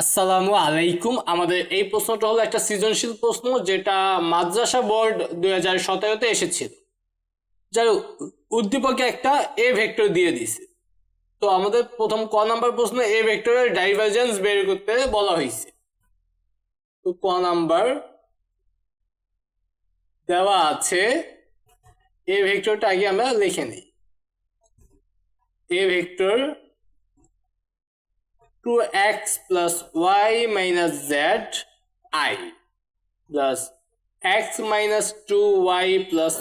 আসসালামু আলাইকুম। আমাদের এই প্রশ্নটা হলো একটা সৃজনশীল প্রশ্ন যেটা মাদ্রাসা বোর্ড দুই হাজার সতেরোতে এসেছিল। যার উদ্দীপকে একটা এ ভেক্টর দিয়ে দিছে তো আমাদের প্রথম ক নাম্বার প্রশ্ন এ ভেক্টরের ডাইভারজেন্স বের করতে বলা হয়েছে। তো ক নাম্বার দেওয়া আছে এ ভেক্টরটা আগে আমরা লিখে নিই। A vector 2x plus y minus z i plus x minus 2y plus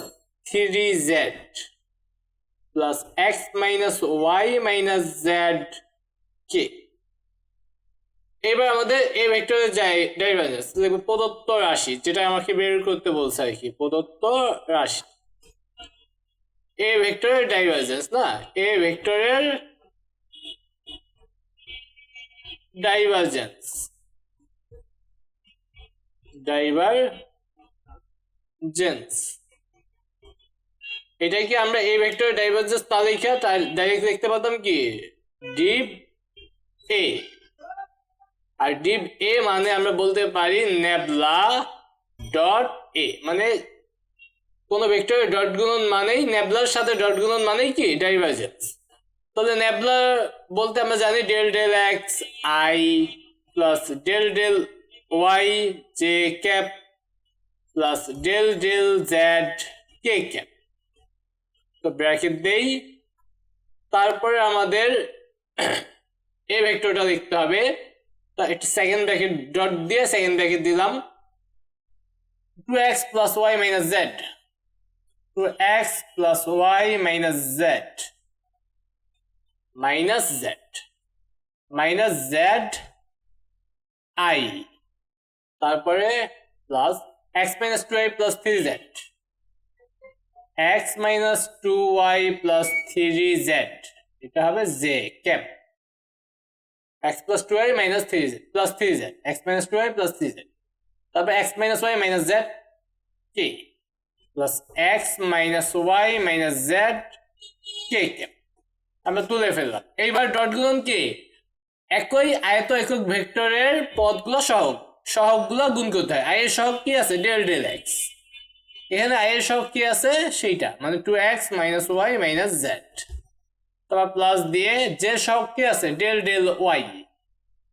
3z plus x minus y minus z k এবার আমাদের এ ভেক্টরের ডাইভারজেন্স লিখব প্রদত্ত রাশি, যেটা আমাকে বের করতে বলছে আর কি, প্রদত্ত রাশি। এ ভেক্টরের ডাইভারজেন্স না, এ ভেক্টরের ডাইভারজেন্স ডাইভারজেন্স এটা কি আমরা এই ভেক্টর ডাইভারজেন্স তা লিখে ডাইরেক্ট লিখতে পারতাম কি? ডিপ এ আর ডিপ এ মানে আমরা বলতে পারি নেবলা ডট এ মানে কোন ভেক্টরের ডট গুণন মানেই নেবলার সাথে ডট গুণন মানেই কি? ডাইভারজেন্স তাহলে নেবলার বলতে আমরা জানি del del x i plus del del y j cap plus del del z k cap. তো ব্র্যাকেট দেই। তারপরে আমাদের এই ভেক্টরটা লিখতে হবে। তা একটু সেকেন্ড ব্র্যাকেট ডট দিয়ে সেকেন্ড ব্র্যাকেট দিলাম। Two x plus y minus z. Two x plus y minus z. Minus z minus z i তারপরে plus x minus two i plus three z x minus two y plus three z এটা হবে j cap x plus two i minus three z plus three z x minus two i plus three z তারপর x minus y minus z k? Plus x minus y minus z k cap আমরা তুলে ফেললাম। এইবার dot গুণন কি? একই আয়ত একক ভেক্টরের পদগুলো সহগ। সহগগুলো গুণ করতে হয়। আয়ের সহগ কি আছে? ডেল ডেল এক্স এখানে আয়ের সহগ কি আছে? সেইটা। মানে two x minus y minus z তারপর প্লাস দিয়ে যে সহগ কি আছে? ডেল ডেল ওয়াই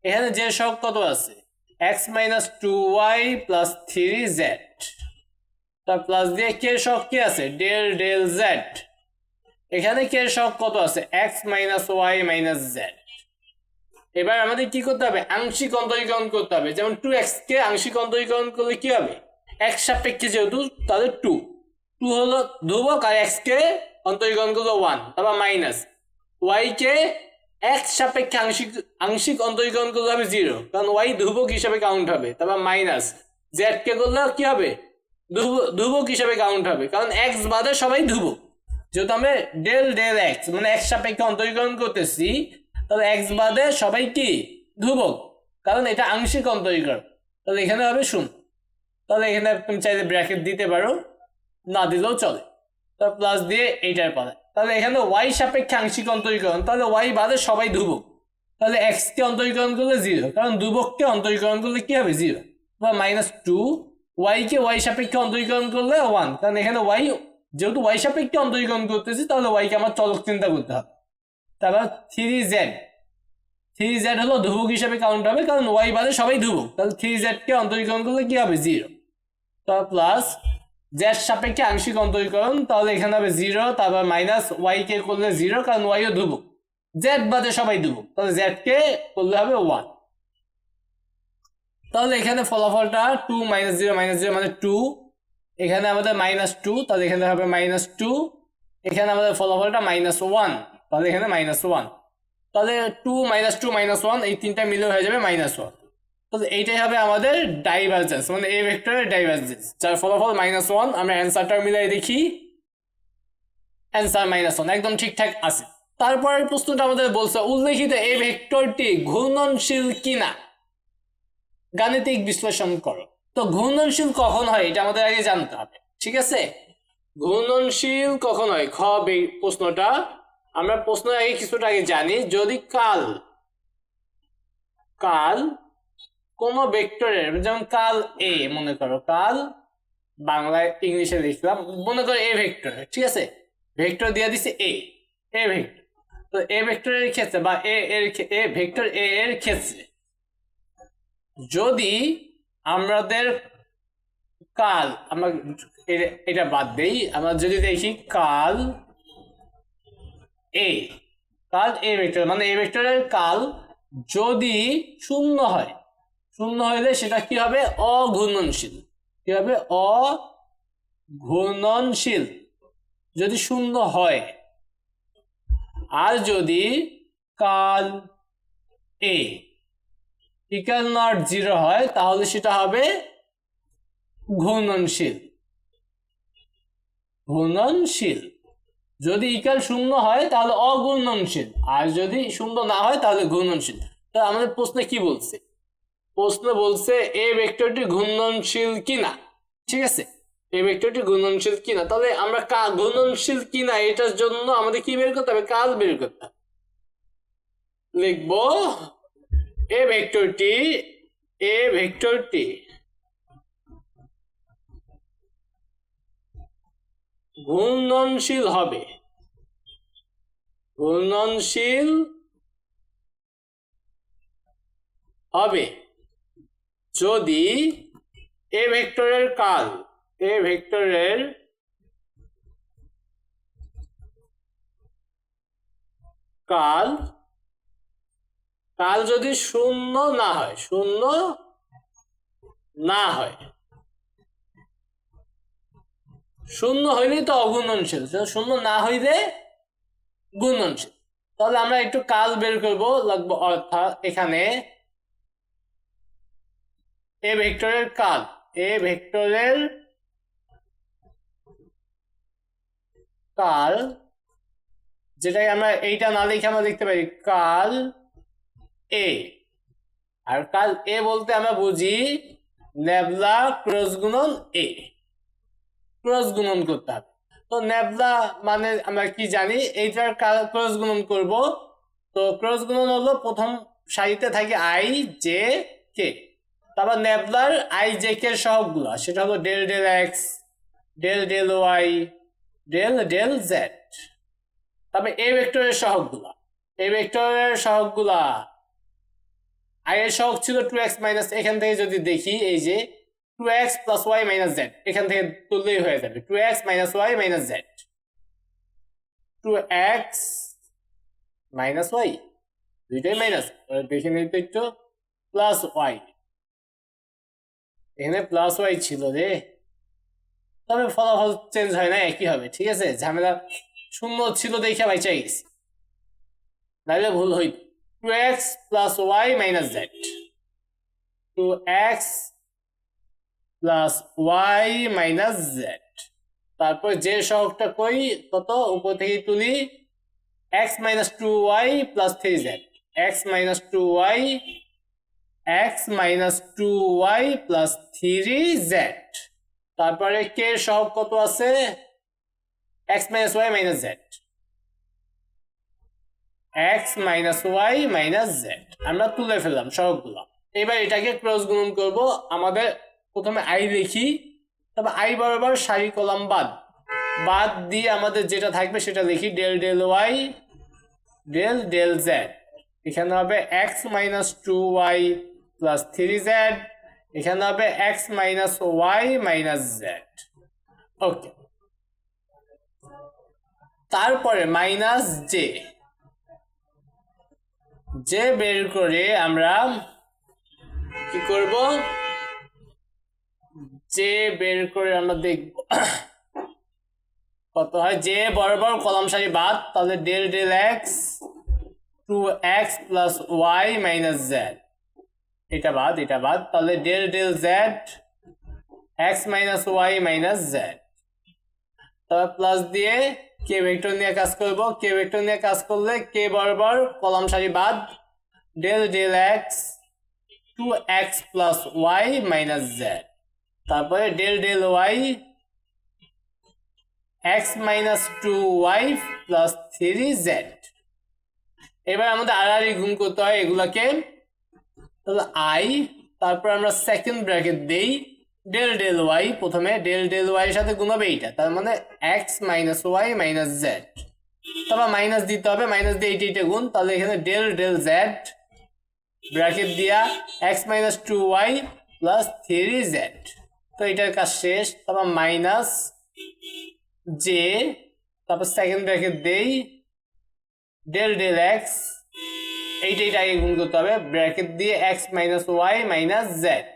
এখানে যে সহগ কত আছে? X minus two y plus three z তার প্লাস দিয়ে কে সহগ কি আছে? ডেল ডেল জেড এখানে কে সহগ কত আছে? X minus y minus z এবার আমাদের কি করতে হবে? আংশিক অন্তরীকরণ করতে হবে। যেমন টু এক্স কে আংশিক অন্তরীকরণ করলে কি হবে? এক্স সাপেক্ষে যেহেতু তাহলে টু টু হলো ধ্রুবক আর এক্স কে অন্তরীকরণ করল ওয়ান তারপর মাইনাস ওয়াই কে এক্স সাপেক্ষে আংশিক আংশিক অন্তরীকরণ করলে হবে জিরো কারণ ওয়াই ধ্রুবক হিসাবে কাউন্ট হবে, তারপর মাইনাস জেড কে করলে কি হবে? ধ্রুব- ধ্রুবক হিসাবে কাউন্ট হবে। কারণ এক্স বাদে সবাই ধ্রুবক। যেহেতু আমরা ডেল ডেল এক্স মানে এক্স সাপেক্ষে অন্তরীকরণ করতেছি, তাহলে এক্স বাদে সবাই কি? ধ্রুবক। কারণ এটা আংশিক অন্তরীকরণ। তাহলে এখানে হবে শূন্য। তাহলে এখানে তুমি চাইলে ব্র্যাকেট দিতে পারো। না দিলেও চলে। তার প্লাস দিয়ে এইটার পরে। তাহলে এখানে ওয়াই সাপেক্ষে আংশিক অন্তরীকরণ, তাহলে ওয়াই বাদে সবাই ধ্রুবক। তাহলে এক্স কে অন্তরীকরণ করলে জিরো কারণ ধ্রুবককে অন্তরীকরণ করলে কি হবে? জিরো বা মাইনাস টু ওয়াই কে ওয়াই সাপেক্ষে অন্তরীকরণ করলে ওয়ান কারণ এখানে ওয়াই যেহেতু ওয়াই সাপেক্ষে অন্তরীকরণ করতেছি, তাহলে ওয়াই কে আমার চলক চিন্তা করতে হবে। তারপর থ্রি জেড থ্রি জেড হলো ধ্রুবক হিসাবে কাউন্ট হবে, কারণ ওয়াই বাদে সবাই ধ্রুবক। তাহলে থ্রি জেড কে অন্তরীকরণ করলে কি হবে? জিরো তারপর প্লাস জেড সাপেক্ষে আংশিক অন্তরীকরণ তাহলে এখানে হবে জিরো তারপর মাইনাস ওয়াই কে করলে জিরো কারণ ওয়াইও ধ্রুবক। জেড বাদে সবাই ধ্রুবক, তাহলে জেড কে করলে হবে ওয়ান তাহলে এখানে ফলাফলটা two minus zero minus zero মানে টু এখানে আমাদের মাইনাস টু তাহলে এখানে হবে মাইনাস টু এখানে আমাদের ফলাফলটা মাইনাস ওয়ান তাহলে এখানে মাইনাস ওয়ান তাহলে two minus two minus one এই তিনটা মিলে হয়ে যাবে মাইনাস ওয়ান তাহলে এইটাই হবে আমাদের ডাইভারজেন্স মানে এই ভেক্টরের ডাইভারজেন্স যার ফলাফল মাইনাস ওয়ান আমরা অ্যান্সারটা মিলাই দেখি। অ্যান্সার মাইনাস ওয়ান একদম ঠিকঠাক আছে। তারপরের প্রশ্নটা আমাদের বলছে, উল্লেখিত এই ভেক্টরটি ঘূর্ণনশীল কিনা? গাণিতিক বিশ্লেষণ করো। তো ঘূর্ণনশীল কখন হয় এটা আমাদের আগে জানতে হবে, ঠিক আছে? ঘূর্ণনশীল কখন হয়? খ প্রশ্নটা। আমরা প্রশ্ন আগে কিছুটা আগে জানি, যদি কাল কাল কোন ভেক্টরের, যেমন কাল এ মনে করো, কাল বাংলায় ইংলিশে লিখলাম, মনে করো এ ভেক্টর, ঠিক আছে? ভেক্টর দিয়ে দিছে এ এ ভেক্টর। তো এ ভেক্টরের ক্ষেত্রে বা এ এর এ ভেক্টর এ এর ক্ষেত্রে যদি আমাদের কাল, আমরা এটা বাদ দেই, আমরা যদি দেখি কাল এ কাল এ ভেক্টর মানে এ ভেক্টরের কাল যদি শূন্য হয়, শূন্য হইলে সেটা কি হবে? অঘূর্ণনশীল। কি হবে? অঘূর্ণনশীল। যদি শূন্য হয়, আর যদি কাল এ ইকাল নট জিরো হয়, তাহলে সেটা হবে ঘূর্ণনশীল। ঘূর্ণনশীল। যদি ইকাল শূন্য হয়, তাহলে অঘূর্ণনশীল। আর যদি শূন্য না হয়, তাহলে ঘূর্ণনশীল। তো আমাদের প্রশ্নে কি বলছে? প্রশ্ন বলছে এ ভেক্টরটি ঘূর্ণনশীল কিনা? ঠিক আছে? এই ভেক্টরটি ঘূর্ণনশীল কিনা? তাহলে আমরা ঘূর্ণনশীল কিনা এটার জন্য আমাদের কি বের করতে হবে? কাল বের করতে হবে। লিখব এ ভেক্টরটি এ ভেক্টরটি ঘূর্ণনশীল হবে। ঘূর্ণনশীল হবে। যদি এ ভেক্টরের কাল এ ভেক্টরের কাল কাল যদি শূন্য না হয়, শূন্য না হয়, শূন্য হইলেই তো অগুণনশীল। শূন্য না হইলে গুণনশীল। তাহলে আমরা একটু কাল বের করব, লাগবো অর্থাৎ এখানে এ ভেক্টরের কাল, এ ভেক্টরের কাল, যেটাকে আমরা এইটা না লিখে আমরা লিখতে পারি, কাল এ আর কাল এ বলতে আমরা বুঝি নেবলা ক্রস গুণন এ ক্রস গুণন করতে হবে। তো নেবলা মানে আমরা কি জানি? এইটার ক্রস গুণন করব। তো ক্রস গুণন হলো প্রথম সারিতে থাকে আই জে কে তারপর নেবলার আই জে কে সহগগুলো। সেটা হলো del del x del del y del del z তারপরে এ ভেক্টরের সহগগুলা। এ ভেক্টরের সহগগুলা আই এর সহগ ছিল টু এক্স মাইনাস এখান থেকে যদি দেখি, এই যে two x plus y minus z এখান থেকে তুললেই হয়ে যাবে। Two x minus y minus z two x minus y দুইটাই মাইনাস দেখে নিই তো একটু প্লাস ওয়াই এখানে প্লাস ওয়াই ছিল রে। তবে ফলাফল চেঞ্জ হয় না, একই হবে, ঠিক আছে? ঝামেলা শূন্য ছিল দেখে বাইচা গেছি নাহলে ভুল হইত। Two x plus y minus z two x plus y minus z তারপর যে সহগটা কই কত উপর থেকে তুলি three z x minus two y x minus two y plus three z তারপরে কে সহগ কত আছে? X minus y minus z x minus y minus z আমরা তুলে ফেললাম সহগগুলো এবার এটাকে ক্রস গুণন করব। আমাদের প্রথমে আই লিখি তবে আই বরাবর সারি কলাম বাদ। বাদ দিয়ে আমাদের যেটা থাকবে সেটা লিখি del del y del del z এখানে হবে x minus two y plus three z এখানে হবে x minus y minus z okay তারপরে মাইনাস জে জে বের করে আমরা কি করব? যে বের করে আমরা দেখব, কত হয়? জে বরাবর কলম সারি বাদ, তাহলে del del x two x plus y minus z এটা বাদ এটা বাদ, তাহলে del del z x minus y minus z তারপর প্লাস দিয়ে কে ভেক্টর নিয়ে কাজ করব? কে ভেক্টর নিয়ে কাজ করলে কে বরাবর কলাম সারি বাদ? Del del x two x plus y minus z তারপরে del del y x minus two y plus three z এবার আমাদের আড়াআড়ি গুণ করতে হয় এগুলাকে। তাহলে আই তারপর আমরা সেকেন্ড ব্র্যাকেট দেই। ডেল ডেল ওয়াই প্রথমে ডেল ডেল ওয়াই এর সাথে গুণ হবে এইটা, তার মানে x minus y minus z তারপর মাইনাস দিতে হবে মাইনাস দিয়ে এইটা এইটা গুণ, তাহলে এখানে ডেল ডেল জেড ব্র্যাকেট দিয়া x minus two y plus three z তো এটার কাজ শেষ, তারপর মাইনাস জে তারপর সেকেন্ড ব্র্যাকেট দেই ডেল ডেল এক্স এইটা এইটা আগে গুণ করতে হবে ব্র্যাকেট দিয়ে x minus y minus z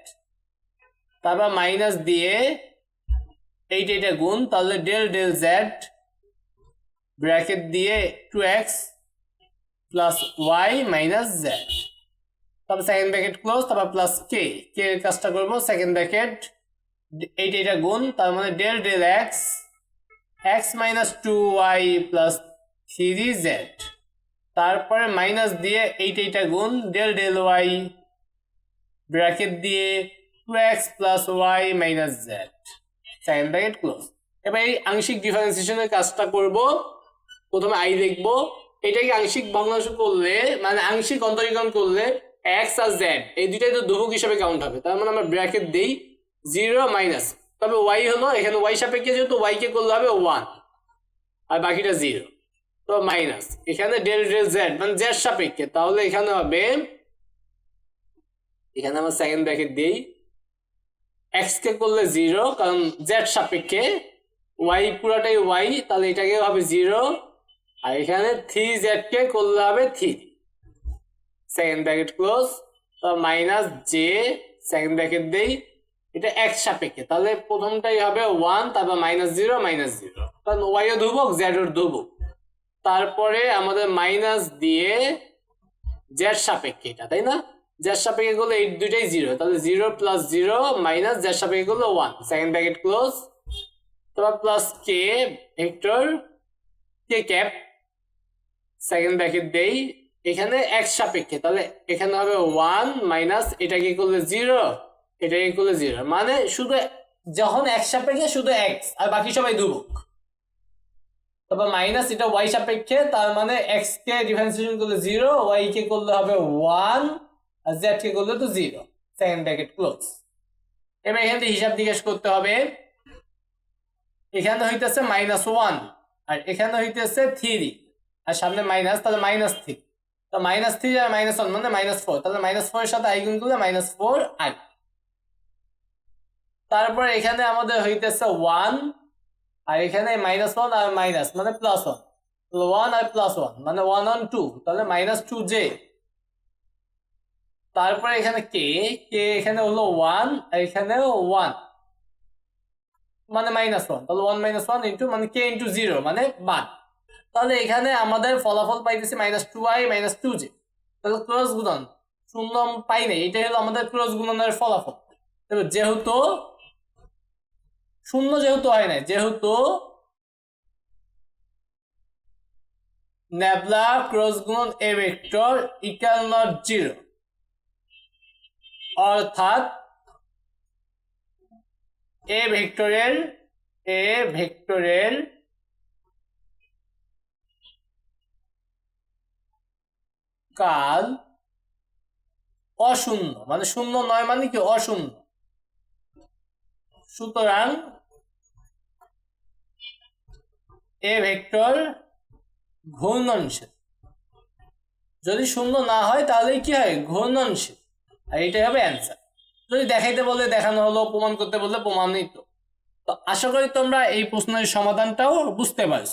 তারপর মাইনাস দিয়ে এইটা এইটা গুণ, তাহলে ডেল ডেল জেড ব্র্যাকেট দিয়ে two x plus y minus z তারপর সেকেন্ড ব্র্যাকেট ক্লোজ তারপর প্লাস কে কে এর কাজটা করব সেকেন্ড ব্র্যাকেট এইটা এইটা গুণ, তার মানে del del x x minus two y plus three z তারপরে মাইনাস দিয়ে এইটা এইটা গুণ, ডেল ডেল ওয়াই ব্র্যাকেট দিয়ে x plus y minus z second bracket close এবার এই আংশিক ডিফারেন্সিয়েশনের কাজটা করব। প্রথমে আই লিখব এটাকে আংশিক ভগ্নাংশ করলে মানে আংশিক অন্তরীকরণ করলে এক্স আর জেড এই দুইটাই তো ধ্রুবক হিসাবে কাউন্ট হবে। তার মানে আমরা ব্র্যাকেট দেই জিরো মাইনাস তবে ওয়াই হলো, এখানে ওয়াই সাপেক্ষে যেহেতু ওয়াই কে করলে হবে ওয়ান আর বাকিটা জিরো তো মাইনাস এখানে ডেল ডেল জেড মানে জেড সাপেক্ষে। তাহলে এখানে হবে, এখানে আমরা সেকেন্ড ব্র্যাকেট দিই এক্স কে করলে জিরো কারণ জেড সাপেক্ষে ওয়াই পুরাটাই ওয়াই তাহলে এটাকে হবে জিরো আর এখানে থ্রি জেড কে করলে হবে three second bracket close minus j second bracket দেই, এটা এক্স সাপেক্ষে। তাহলে প্রথমটাই হবে ওয়ান তারপর মাইনাস জিরো মাইনাস জিরো কারণ ওয়াই ও ধ্রুবক জেড ওর ধ্রুবক। তারপরে আমাদের মাইনাস দিয়ে জেড সাপেক্ষে এটা, তাই না? জেড সাপেক্ষে করলে এই দুইটাই জিরো তাহলে zero plus zero minus z সাপেক্ষে করলে ওয়ান সেকেন্ড ব্র্যাকেট ক্লোজ তারপর plus k vector k cap second bracket দেই, এখানে এক্স সাপেক্ষে, তাহলে এখানে হবে ওয়ান মাইনাস এটা কি করলে জিরো এটা কি করলে জিরো মানে শুধু যখন এক সাপেক্ষে শুধু এক্স আর বাকি সবাই ধ্রুবক তারপর মাইনাস এটা ওয়াই সাপেক্ষে, তার মানে এক্স কে ডিফারেন্সিয়েশন করলে জিরো ওয়াই কে করলে হবে ওয়ান আর জেড কে সেকেন্ড ক্লোজ এবার এখান থেকে হিসাব নিকাশ করতে হবে, এখানে হইতেছে মাইনাস ওয়ান আর এখানে হইতেছে থ্রি আর সামনে মাইনাস তাহলে মাইনাস থ্রি তো মাইনাস থ্রি আর মাইনাস মানে মাইনাস ফোর তাহলে মাইনাস ফোর এর সাথে আই গুণ করলে মাইনাস ফোর তারপর এখানে আমাদের হইতেছে ওয়ান আর এখানে মাইনাস আর মাইনাস মানে প্লাস ওয়ান আর প্লাস ওয়ান মানে ওয়ান ওয়ান টু তাহলে মাইনাস টু জে তারপরে এখানে কে? কে এখানে হলো ওয়ান এখানে ওয়ান মানে মাইনাস ওয়ান তাহলে ওয়ান মাইনাস ওয়ান ইন্টু মানে কে ইন্টু জিরো মানে বাদ। তাহলে এখানে আমাদের ফলাফল পাইতেছি minus two i minus two j তাহলে ক্রস গুণন। শূন্য পাই নাই, এটাই হলো আমাদের ক্রস গুণনের ফলাফল। যেহেতু শূন্য যেহেতু হয় নাই, যেহেতু ন্যাবলা ক্রস গুণন A vector equal not zero অর্থাৎ এ ভেক্টরের এ ভেক্টরের কাল অশূন্য মানে শূন্য নয় মানে কি অশূন্য। সুতরাং এ ভেক্টর ঘূর্ণনশীল। যদি শূন্য না হয় তাহলে কি হয়? ঘূর্ণনশীল। আর এটাই হবে অ্যান্সার যদি দেখাইতে বলে, দেখানো হলো, প্রমাণ করতে বললে প্রমাণিত তো আশা করি তোমরা এই প্রশ্নের সমাধানটাও বুঝতে পারছ।